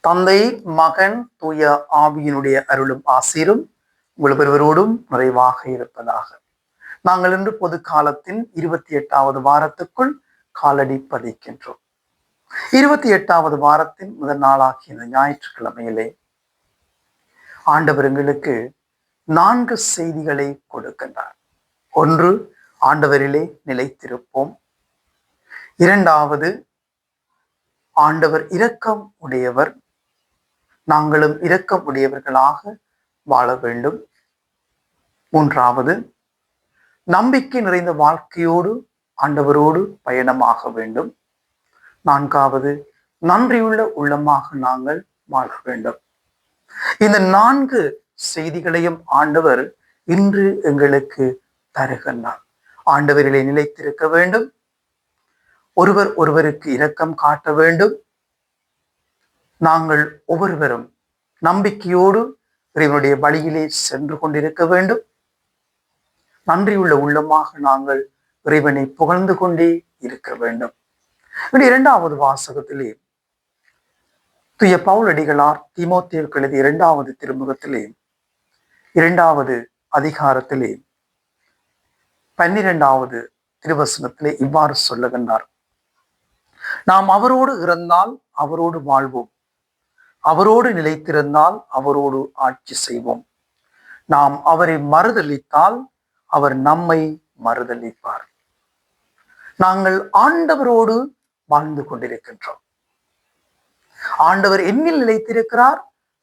தந்தை மகன் தூய ஆவியினுடைய அருளும் ஆசீரும் உங்கள் ஒருவரோடும் நிறைவாக இருப்பதாக. நாங்கள் இன்று பொது காலத்தின் இருபத்தி எட்டாவது வாரத்துக்குள் காலடி பதிக்கின்றோம். இருபத்தி எட்டாவது வாரத்தின் முதல் நாளாகிய இந்த ஞாயிற்றுக்கிழமையிலே ஆண்டவர் எங்களுக்கு நான்கு செய்திகளை கொடுக்கின்றார். ஒன்று ஆண்டவரிலே நிலைத்திருப்போம். இரண்டாவது ஆண்டவர் இரக்கம் உடையவர். நாங்களும் இரக்கம் உடையவர்களாக வாழ வேண்டும். மூன்றாவது நம்பிக்கை நிறைந்த வாழ்க்கையோடு ஆண்டவரோடு பயணமாக வேண்டும். நான்காவது நன்றியுள்ள உள்ளமாக நாங்கள் வாழ வேண்டும். இந்த நான்கு செய்திகளையும் ஆண்டவர் இன்று எங்களுக்கு தருகின்றார். ஆண்டவரிலே நிலைத்திருக்க வேண்டும். ஒருவர் ஒருவருக்கு இரக்கம் காட்ட வேண்டும். நாங்கள் ஒவ்வொருவரும் நம்பிக்கையோடு இறைவனுடைய வழியிலே சென்று கொண்டிருக்க வேண்டும். நன்றியுள்ள உள்ளமாக நாங்கள் இறைவனை புகழ்ந்து கொண்டே இருக்க வேண்டும். இரண்டாவது வாசகத்திலே துய பவுலடிகளார் திமோத்தேவுக்கு எழுதிய இரண்டாவது திருமுகத்திலே இரண்டாவது அதிகாரத்திலே பன்னிரெண்டாவது திருவசனத்திலே இவ்வாறு சொல்லுகின்றார். நாம் அவரோடு இறந்தால் அவரோடு வாழ்வோம். அவரோடு நிலைத்திருந்தால் அவரோடு ஆட்சி செய்வோம். நாம் அவரை மறுதளித்தால் அவர் நம்மை மறுதளிப்பார் நாங்கள் ஆண்டவரோடு வாழ்ந்து கொண்டிருக்கின்றோம். ஆண்டவர் என்னில் நிலைத்திருக்கிறார்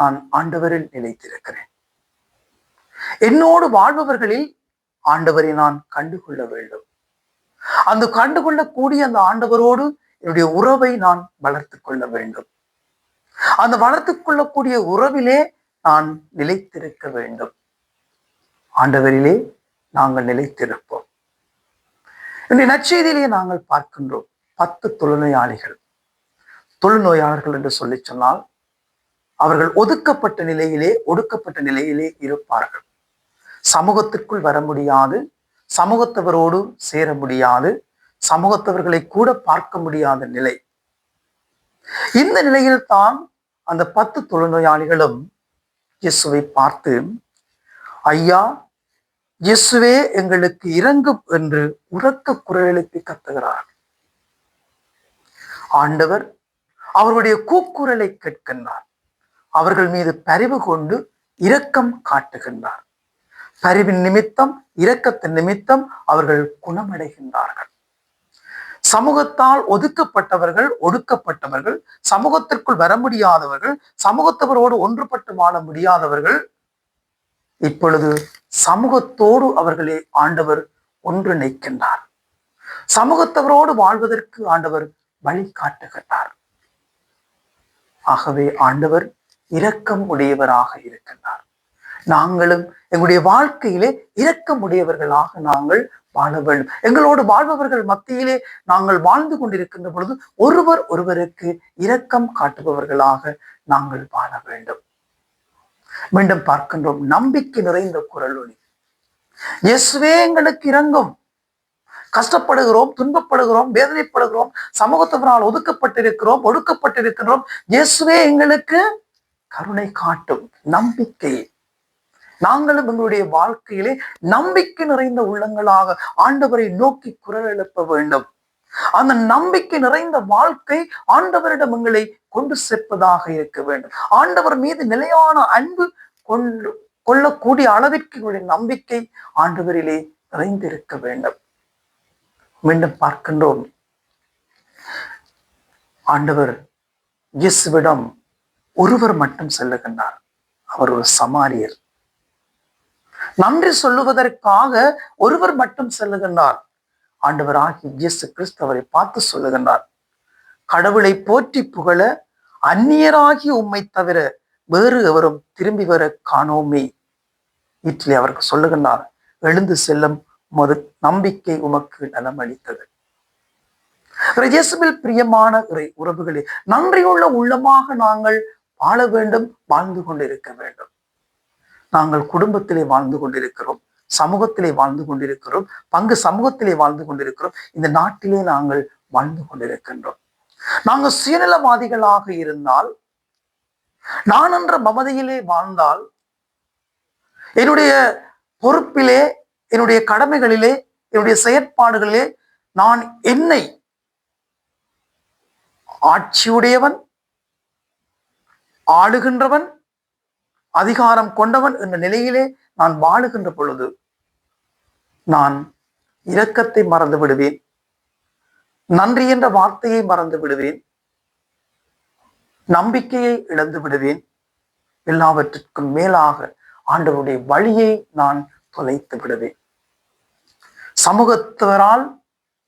நான் ஆண்டவரில் நிலைத்திருக்கிறேன். என்னோடு வாழ்பவர்களில் ஆண்டவரை நான் கண்டுகொள்ள வேண்டும். அந்த கண்டுகொள்ளக்கூடிய அந்த ஆண்டவரோடு என்னுடைய உறவை நான் வளர்த்து கொள்ள வேண்டும். அந்த வளர்த்து கொள்ளக்கூடிய உறவிலே நான் நிலைத்திருக்க வேண்டும். ஆண்டவரிலே நாங்கள் நிலைத்திருப்போம். இந்த நற்செய்தியிலே நாங்கள் பார்க்கின்றோம் பத்து தொழுநோயாளிகள். தொழுநோயாளர்கள் என்று சொல்லி சொன்னால் அவர்கள் ஒதுக்கப்பட்ட நிலையிலே ஒடுக்கப்பட்ட நிலையிலே இருப்பார்கள். சமூகத்திற்குள் வர முடியாது சமூகத்தவரோடு சேர முடியாது சமூகத்தவர்களை கூட பார்க்க முடியாத நிலை. இந்த நிலையில் தான் அந்த பத்து தொழுநோயாளிகளும் இயேசுவை பார்த்து ஐயா இயேசுவே எங்களுக்கு இறங்கும் என்று உறக்க குரல் எழுப்பி கத்துகிறார். ஆண்டவர் அவருடைய கூக்குரலை கேட்கின்றார். அவர்கள் மீது பரிவு கொண்டு இரக்கம் காட்டுகின்றார். பரிவின் நிமித்தம் இரக்கத்தின் நிமித்தம் அவர்கள் குணமடைகின்றார்கள். சமூகத்தால் ஒதுக்கப்பட்டவர்கள் ஒடுக்கப்பட்டவர்கள் சமூகத்திற்குள் வர முடியாதவர்கள் சமூகத்தவரோடு ஒன்றுபட்டு வாழ முடியாதவர்கள் இப்பொழுது சமூகத்தோடு அவர்களை ஆண்டவர் ஒன்றிணைக்கின்றார் சமூகத்தவரோடு வாழ்வதற்கு ஆண்டவர் வழிகாட்டுகின்றார் ஆகவே ஆண்டவர் இரக்கம் உடையவராக இருக்கின்றார். நாங்களும் எங்களுடைய வாழ்க்கையிலே இரக்கம் உடையவர்களாக நாங்கள் வாழ வேண்டும். எங்களோடு வாழ்பவர்கள் மத்தியிலே நாங்கள் வாழ்ந்து கொண்டிருக்கின்ற பொழுது ஒருவர் ஒருவருக்கு இரக்கம் காட்டுபவர்களாக நாங்கள் வாழ வேண்டும். மீண்டும் பார்க்கின்றோம். நம்பிக்கை நிறைந்த குரல் ஒளி இயேசுவே எங்களுக்கு இறங்கும் கஷ்டப்படுகிறோம் துன்பப்படுகிறோம் வேதனைப்படுகிறோம் சமூகத்தினால் ஒதுக்கப்பட்டிருக்கிறோம் ஒடுக்கப்பட்டிருக்கிறோம் இயேசுவே எங்களுக்கு கருணை காட்டும். நம்பிக்கை நாங்களும் எங்களுடைய வாழ்க்கையிலே நம்பிக்கை நிறைந்த உள்ளங்களாக ஆண்டவரை நோக்கி குரல் எழுப்ப வேண்டும். அந்த நம்பிக்கை நிறைந்த வாழ்க்கை ஆண்டவரிடம் எங்களை கொண்டு சேர்ப்பதாக இருக்க வேண்டும். ஆண்டவர் மீது நிலையான அன்பு கொண்டு கொள்ளக்கூடிய அளவிற்கு எங்களுடைய நம்பிக்கை ஆண்டவரிலே நிறைந்திருக்க வேண்டும். மீண்டும் பார்க்கின்றோம். ஆண்டவர் இயேசுவிடம் ஒருவர் மட்டும் செல்லுகின்றார். அவர் ஒரு சமாரியர். நன்றி சொல்லுவதற்காக ஒருவர் மட்டும் செல்லுகின்றார். ஆண்டவர் ஆகி இயேசு கிறிஸ்து அவரை பார்த்து சொல்லுகின்றார். கடவுளை போற்றி புகழ அந்நியராகி உம்மை தவிர வேறு எவரும் திரும்பி வர காணோமே. இட்லி அவருக்கு சொல்லுகின்றார் எழுந்து செல்லும் மது நம்பிக்கை உமக்கு நலம் அளித்தது இயேசுவில் பிரியமான இறை உறவுகளே நன்றியுள்ள உள்ளமாக நாங்கள் வாழ வேண்டும் வாழ்ந்து கொண்டிருக்க வேண்டும். நாங்கள் குடும்பத்திலே வாழ்ந்து கொண்டிருக்கிறோம் சமூகத்திலே வாழ்ந்து கொண்டிருக்கிறோம் பங்கு சமூகத்திலே வாழ்ந்து கொண்டிருக்கிறோம். இந்த நாட்டிலே நாங்கள் வாழ்ந்து கொண்டிருக்கின்றோம். நாங்கள் சுயநலவாதிகளாக இருந்தால் நான் என்ற மமதையிலே வாழ்ந்தால் என்னுடைய பொறுப்பிலே என்னுடைய கடமைகளிலே என்னுடைய செயற்பாடுகளிலே நான் என்னை ஆட்சியுடையவன் ஆளுகின்றவன் அதிகாரம் கொண்டவன் என்ற நிலையிலே நான் வாழுகின்ற பொழுது நான் இரக்கத்தை மறந்து விடுவேன். நன்றி என்ற வார்த்தையை மறந்து விடுவேன். நம்பிக்கையை இழந்து விடுவேன். எல்லாவற்றிற்கும் மேலாக ஆண்டவருடைய வழியை நான் தொலைத்து விடுவேன். சமூகத்தவரால்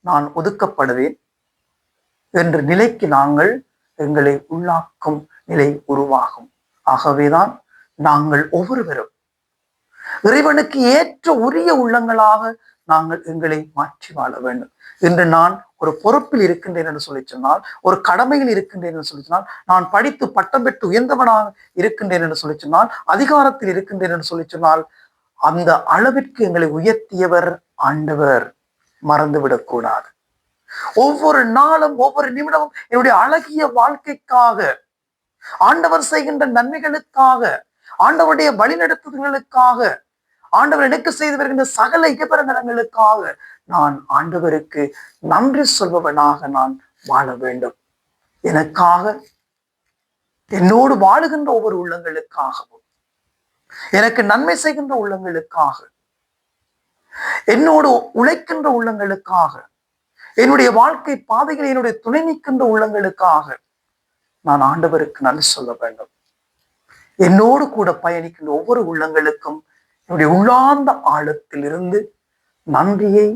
நான் ஒதுக்கப்படுவேன் என்ற நிலைக்கு நாங்கள் எங்களை உள்ளாக்கும் நிலை உருவாகும். ஆகவேதான் நாங்கள் ஒவ்வொருவரும். இறைவனுக்கு ஏற்ற உரிய உள்ளங்களாக நாங்கள் எங்களை மாற்றி வாழ வேண்டும். என்று நான் ஒரு பொறுப்பில் இருக்கின்றேன் என்று சொல்லி சொன்னால் ஒரு கடமையில் இருக்கின்றேன் என்று சொல்லி சொன்னால் நான் படித்து பட்டம் பெற்று உயர்ந்தவனாக இருக்கின்றேன் என்று சொல்லி சொன்னால் அதிகாரத்தில் இருக்கின்றேன் என்று சொல்லி சொன்னால் அந்த அளவிற்கு எங்களை உயர்த்தியவர் ஆண்டவர். மறந்துவிடக் கூடாது ஒவ்வொரு நாளும் ஒவ்வொரு நிமிடமும் என்னுடைய அழகிய வாழ்க்கைக்காக ஆண்டவர் செய்கின்ற நன்மைகளுக்காக ஆண்டவருடைய வழிநடத்துதல்களுக்காக ஆண்டவர் எனக்கு செய்து வருகின்ற சகல இகபரங்களுக்காக நான் ஆண்டவருக்கு நன்றி சொல்பவனாக நான் வாழ வேண்டும். எனக்காக என்னோடு வாழுகின்ற ஒவ்வொரு உள்ளங்களுக்காகவும் எனக்கு நன்மை செய்கின்ற உள்ளங்களுக்காக என்னோடு உழைக்கின்ற உள்ளங்களுக்காக என்னுடைய வாழ்க்கை பாதையில் என்னுடைய துணை நிற்கின்ற உள்ளங்களுக்காக நான் ஆண்டவருக்கு நன்றி சொல்ல வேண்டும். என்னோடு கூட பயணிக்கின்ற ஒவ்வொரு உள்ளங்களுக்கும் என்னுடைய உள்ளார்ந்த ஆழத்தில் இருந்து நன்றியை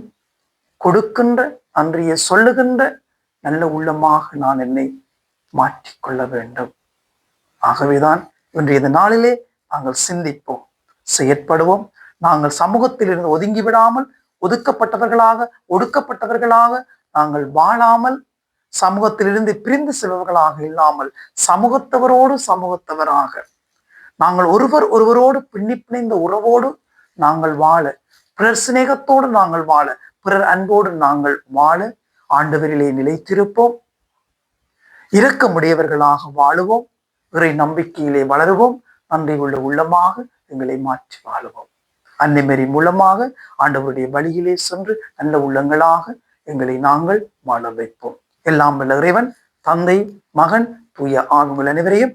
கொடுக்கின்ற நன்றியை சொல்லுகின்ற நல்ல உள்ளமாக நான் என்னை மாற்றிக்கொள்ள வேண்டும். ஆகவேதான் இன்றைய நாளிலே நாங்கள் சிந்திப்போம் செயற்படுவோம். நாங்கள் சமூகத்தில் இருந்து ஒதுங்கி விடாமல் ஒதுக்கப்பட்டவர்களாக ஒடுக்கப்பட்டவர்களாக நாங்கள் வாழாமல் சமூகத்திலிருந்து பிரிந்து செல்பவர்களாக இல்லாமல் சமூகத்தவரோடு சமூகத்தவராக நாங்கள் ஒருவர் ஒருவரோடு பின்னி பிணைந்த உறவோடு நாங்கள் வாழ பிறர் சிநேகத்தோடு நாங்கள் வாழ பிறர் அன்போடு நாங்கள் வாழ ஆண்டவரிலே நிலைத்திருப்போம். இரக்கமுடையவர்களாக வாழுவோம். இறை நம்பிக்கையிலே வளருவோம். நன்றி உள்ள உள்ளமாக எங்களை மாற்றி வாழுவோம். அன்னைமரி மூலமாக ஆண்டவருடைய வழியிலே சென்று நல்ல உள்ளங்களாக எங்களை நாங்கள் வாழ வைப்போம். எல்லாம் வல்ல இறைவன் தந்தை மகன் தூய ஆண்கள் அனைவரையும்